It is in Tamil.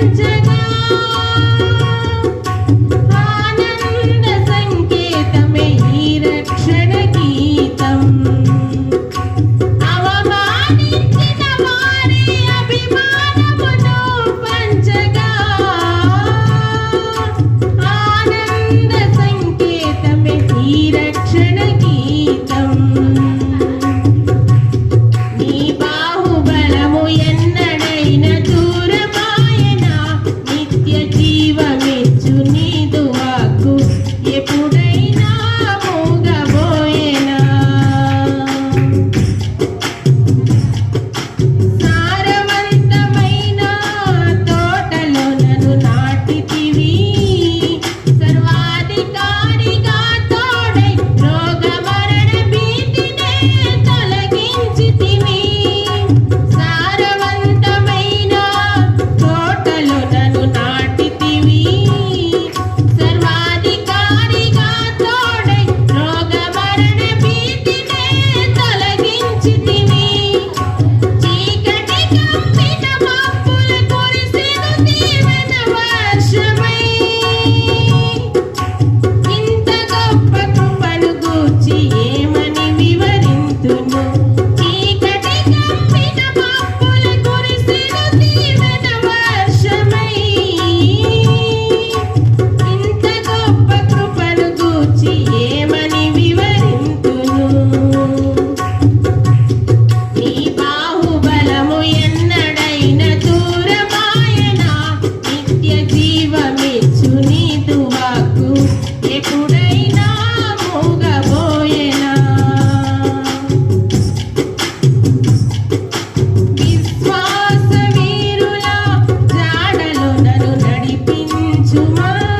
Angel. जितने நடிப்பின் சுமார்